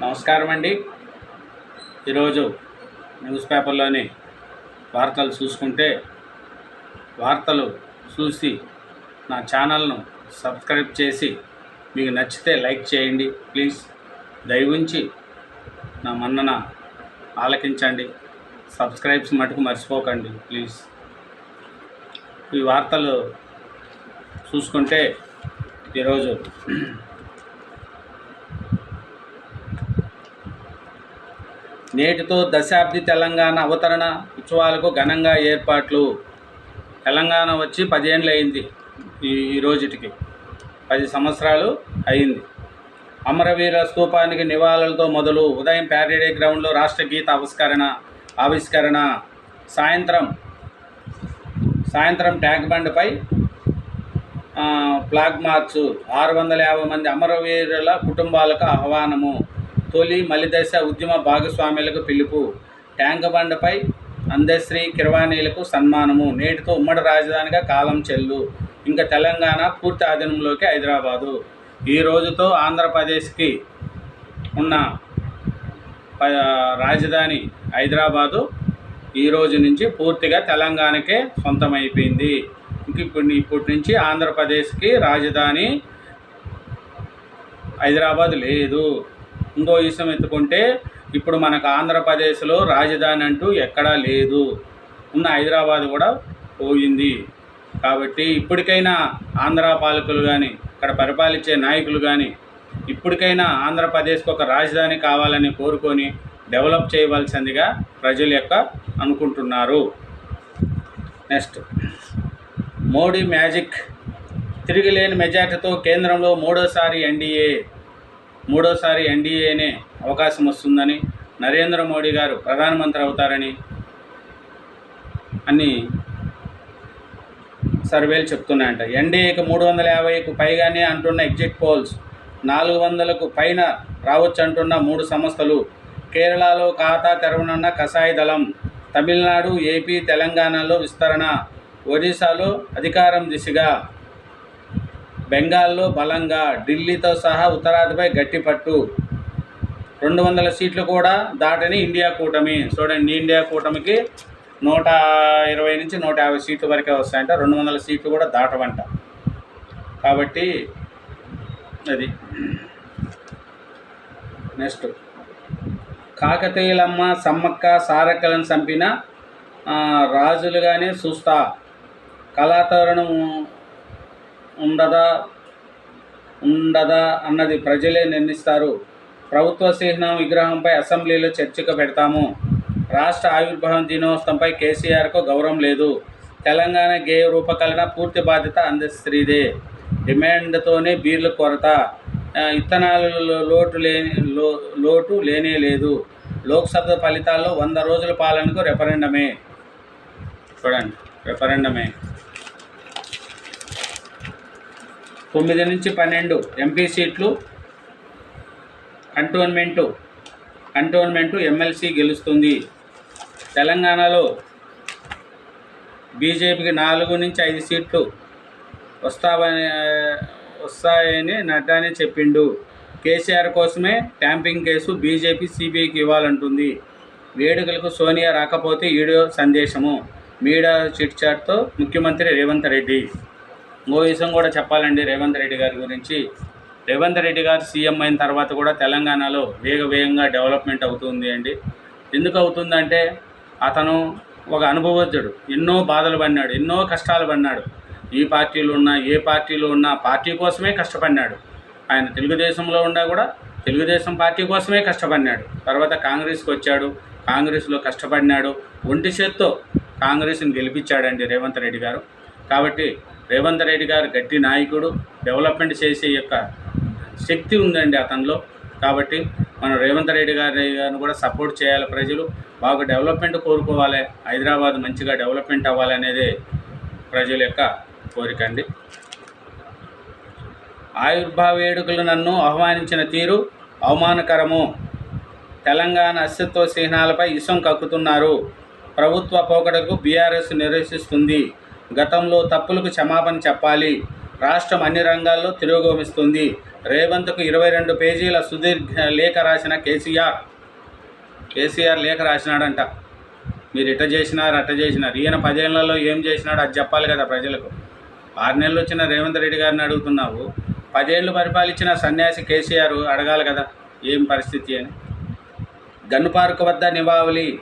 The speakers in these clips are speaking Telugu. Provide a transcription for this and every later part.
నమస్కారం అండి ఈరోజు న్యూస్ పేపర్లోని వార్తలు చూసుకుంటే వార్తలు చూసి నా ఛానల్ను సబ్స్క్రైబ్ చేసి మీకు నచ్చితే లైక్ చేయండి. ప్లీజ్ దయవుంచి నా మన్నన ఆలకించండి. సబ్స్క్రైబ్స్ మటుకు మర్చిపోకండి. ప్లీజ్. ఈ వార్తలు చూసుకుంటే ఈరోజు నేటితో దశాబ్ది తెలంగాణ అవతరణ ఉత్సవాలకు ఘనంగా ఏర్పాట్లు. తెలంగాణ వచ్చి పదేళ్ళు అయింది ఈ రోజుటికి. పది సంవత్సరాలు అయింది. అమరవీర స్తూపానికి నివాళులతో మొదలు ఉదయం ప్యారేడే గ్రౌండ్లో రాష్ట్ర గీత ఆవిష్కరణ ఆవిష్కరణ. సాయంత్రం సాయంత్రం ట్యాంక్ బండ్పై ఫ్లాగ్ మార్చు. ఆరు వందల యాభై మంది అమరవీరుల కుటుంబాలకు ఆహ్వానము. తొలి మలిదశ ఉద్యమ భాగస్వాములకు పిలుపు. ట్యాంక్ బండపై అందశ్రీ కిరవాణీలకు సన్మానము. నేటితో ఉమ్మడి రాజధానిగా కాలం చెల్లు. ఇంకా తెలంగాణ పూర్తి ఆధీనంలోకి హైదరాబాదు. ఈ రోజుతో ఆంధ్రప్రదేశ్కి ఉన్న ప- రాజధాని హైదరాబాదు. ఈ రోజు నుంచి పూర్తిగా తెలంగాణకే సొంతమైపోయింది. ఇంక ఇప్పుడు ఇప్పటి నుంచి ఆంధ్రప్రదేశ్కి రాజధాని హైదరాబాద్ లేదు. ఇంకో విషయం ఎత్తుకుంటే ఇప్పుడు మనకు ఆంధ్రప్రదేశ్లో రాజధాని అంటూ ఎక్కడా లేదు. ఉన్న హైదరాబాద్ కూడా పోయింది. కాబట్టి ఇప్పటికైనా ఆంధ్ర పాలకులు కానీ ఇక్కడ పరిపాలించే నాయకులు కానీ ఇప్పటికైనా ఆంధ్రప్రదేశ్కి ఒక రాజధాని కావాలని కోరుకొని డెవలప్ చేయవలసిందిగా ప్రజల యొక్క అనుకుంటున్నారు. నెక్స్ట్. మోడీ మ్యాజిక్. తిరిగిలేని మెజార్టీతో కేంద్రంలో మూడోసారి ఎన్డీఏ మూడోసారి ఎన్డీఏనే అవకాశం వస్తుందని నరేంద్ర మోడీ గారు ప్రధానమంత్రి అవుతారని అని సర్వేలు చెప్తున్నాయంట. ఎన్డీఏకి మూడు వందల యాభైకు పైగానే అంటున్న ఎగ్జిట్ పోల్స్ నాలుగు వందలకు పైన రావచ్చు అంటున్న మూడు సంస్థలు కేరళలో ఖాతా తెరవనున్న కషాయ దళం తమిళనాడు ఏపీ తెలంగాణలో విస్తరణ ఒడిశాలో అధికారం దిశగా బెంగాల్లో బలంగా ఢిల్లీతో సహా ఉత్తరాదిపై గట్టిపట్టు రెండు వందల సీట్లు కూడా దాటని ఇండియా కూటమి. చూడండి ఇండియా కూటమికి నూట ఇరవై నుంచి నూట యాభై సీట్లు వరకే వస్తాయంట. రెండు వందల సీట్లు కూడా దాటవంట. కాబట్టి అది. నెక్స్ట్. కాకతీయులమ్మ సమ్మక్క సారక్కలను చంపిన రాజులుగానే చూస్తా. కళాతరుణం ఉండదా? ఉండదా అన్నది ప్రజలే నిర్ణయిస్తారు. ప్రభుత్వ చిహ్నం విగ్రహంపై అసెంబ్లీలో చర్చకు పెడతాము. రాష్ట్ర ఆవిర్భావం దినోత్సవంపై కేసీఆర్కు గౌరవం లేదు. తెలంగాణ గేయ రూపకల్పన పూర్తి బాధ్యత అందశ్రీదే డిమాండ్తోనే బీర్ల కొరత. ఇత్తనాలలో లోటు లేని లోటు లేనే లేదు. లోక్సభ ఫలితాల్లో వంద రోజుల పాలనకు రెఫరెండమే చూడండి రెఫరెండమే తొమ్మిది నుంచి పన్నెండు ఎంపీ సీట్లు కంటోన్మెంటు కంటోన్మెంటు ఎమ్మెల్సీ గెలుస్తుంది. తెలంగాణలో బీజేపీకి నాలుగు నుంచి ఐదు సీట్లు వస్తావని వస్తాయని నడ్డానే చెప్పిండు. కేసీఆర్ కోసమే ట్యాంపింగ్ కేసు బీజేపీ సిబిఐకి ఇవ్వాలంటుంది. వేడుకలకు సోనియా రాకపోతే వీడియో సందేశము. మీడియా చిట్చాట్తో ముఖ్యమంత్రి రేవంత్ రెడ్డి. ఇంకో విషయం కూడా చెప్పాలండి రేవంత్ రెడ్డి గారి గురించి. రేవంత్ రెడ్డి గారు సీఎం అయిన తర్వాత కూడా తెలంగాణలో వేగ వేగంగా డెవలప్మెంట్ అవుతుంది అండి. ఎందుకు అవుతుందంటే అతను ఒక అనుభవజ్ఞుడు. ఎన్నో బాధలు పడినాడు ఎన్నో కష్టాలు పడినాడు. ఈ పార్టీలో ఉన్నా ఏ పార్టీలో ఉన్నా పార్టీ కోసమే కష్టపడినాడు. ఆయన తెలుగుదేశంలో ఉన్నా కూడా తెలుగుదేశం పార్టీ కోసమే కష్టపడినాడు. తర్వాత కాంగ్రెస్కి వచ్చాడు కాంగ్రెస్లో కష్టపడినాడు. ఒంటి చేత్తో కాంగ్రెస్ని గెలిపించాడండి రేవంత్ రెడ్డి గారు. కాబట్టి రేవంత్ రెడ్డి గారు గట్టి నాయకుడు డెవలప్మెంట్ చేసే యొక్క శక్తి ఉందండి అతనిలో. కాబట్టి మనం రేవంత్ రెడ్డి గారి గారిని కూడా సపోర్ట్ చేయాలి ప్రజలు. బాగా డెవలప్మెంట్ కోరుకోవాలి. హైదరాబాద్ మంచిగా డెవలప్మెంట్ అవ్వాలి అనేది ప్రజల యొక్క కోరిక అండి. ఆవిర్భావ వేడుకలు నన్ను ఆహ్వానించిన తీరు అవమానకరము. తెలంగాణ అస్తిత్వ చిహ్నాలపై ఇసం కక్కుతున్నారు. ప్రభుత్వ పోకడకు బీఆర్ఎస్ నిరసిస్తుంది. గతంలో తప్పులకు క్షమాపణ చెప్పాలి. రాష్ట్రం అన్ని రంగాల్లో తిరోగమిస్తుంది. రేవంత్కు ఇరవై రెండు పేజీల సుదీర్ఘ లేఖ రాసిన కేసీఆర్ కేసీఆర్ లేఖ రాసినాడంట. మీరు ఇట్ట చేసినారు అట్ట చేసినారు. ఈయన పదేళ్ళలో ఏం చేసినాడు అది చెప్పాలి కదా ప్రజలకు. ఆరు నెలలు వచ్చిన రేవంత్ రెడ్డి గారిని అడుగుతున్నావు. పదేళ్ళు పరిపాలించిన సన్యాసి కేసీఆర్ అడగాలి కదా ఏం పరిస్థితి అని. గన్ను పార్క్ వద్ద నివావళి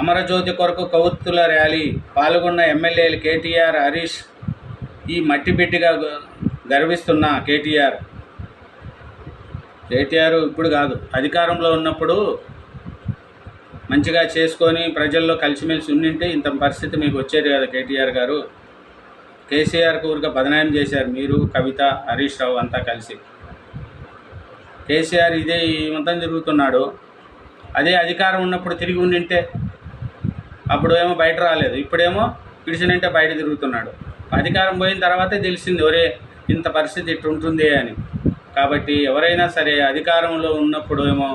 అమరజ్యోతి కొరకు కౌత్తుల ర్యాలీ పాల్గొన్న ఎమ్మెల్యేలు కేటీఆర్ హరీష్ ఈ మట్టి బిడ్డగా గర్విస్తున్న కేటీఆర్. కేటీఆర్ ఇప్పుడు కాదు అధికారంలో ఉన్నప్పుడు మంచిగా చేసుకొని ప్రజల్లో కలిసిమెలిసి ఉండింటే ఇంత పరిస్థితి మీకు వచ్చేది కదా కేటీఆర్ గారు. కేసీఆర్ ఊరిగా బదనాయం చేశారు మీరు కవిత హరీష్ రావు అంతా కలిసి. కేసీఆర్ ఇదే ఈ మొత్తం తిరుగుతున్నాడు. అదే అధికారం ఉన్నప్పుడు తిరిగి ఉండింటే అప్పుడు ఏమో బయట రాలేదు. ఇప్పుడేమో పిడిచినంటే బయట తిరుగుతున్నాడు. అధికారం పోయిన తర్వాతే తెలిసింది ఒరే ఇంత పరిస్థితి ఇట్టుంటుంది అని. కాబట్టి ఎవరైనా సరే అధికారంలో ఉన్నప్పుడు ఏమో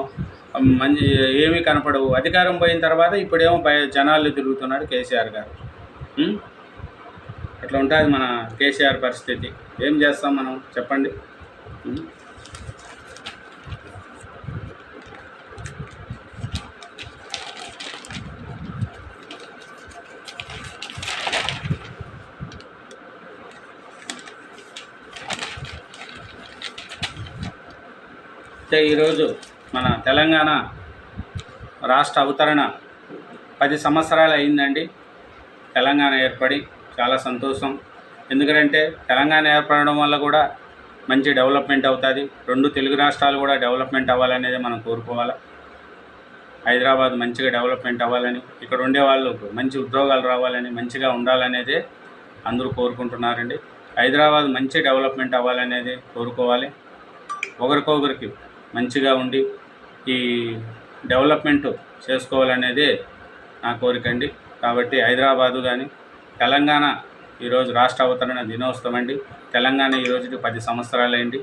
మంచి ఏమీ కనపడవు. అధికారం పోయిన తర్వాత ఇప్పుడేమో బయ జనాలు తిరుగుతున్నాడు కేసీఆర్ గారు. అట్లా ఉంటుంది మన కేసీఆర్ పరిస్థితి. ఏం చేస్తాం మనం? చెప్పండి. అయితే ఈరోజు మన తెలంగాణ రాష్ట్ర అవతరణ పది సంవత్సరాలు అయిందండి. తెలంగాణ ఏర్పడి చాలా సంతోషం. ఎందుకంటే తెలంగాణ ఏర్పడడం వల్ల కూడా మంచి డెవలప్మెంట్ అవుతుంది. రెండు తెలుగు రాష్ట్రాలు కూడా డెవలప్మెంట్ అవ్వాలనేది మనం కోరుకోవాలి? హైదరాబాద్ మంచిగా డెవలప్మెంట్ అవ్వాలని ఇక్కడ ఉండే వాళ్ళు మంచి ఉద్యోగాలు రావాలని మంచిగా ఉండాలనేదే అందరూ కోరుకుంటున్నారండి. హైదరాబాద్ మంచి డెవలప్మెంట్ అవ్వాలనేది కోరుకోవాలి. ఒకరికొకరికి మంచిగా ఉండి ఈ డెవలప్మెంట్ చేసుకోవాలనేదే నా కోరిక అండి. కాబట్టి హైదరాబాదు కానీ తెలంగాణ ఈరోజు రాష్ట్ర అవతరణ దినోత్సవం అండి. తెలంగాణ ఈ రోజుకి పది సంవత్సరాలైంది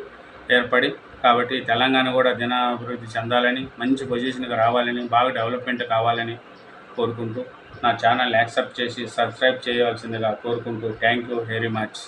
ఏర్పడి కాబట్టి తెలంగాణ కూడా దినాభివృద్ధి చెందాలని మంచి పొజిషన్కి రావాలని బాగా డెవలప్మెంట్ కావాలని కోరుకుంటూ నా ఛానల్ యాక్సెప్ట్ చేసి సబ్స్క్రైబ్ చేయవలసిందిగా కోరుకుంటూ థ్యాంక్ యూ వెరీ మచ్.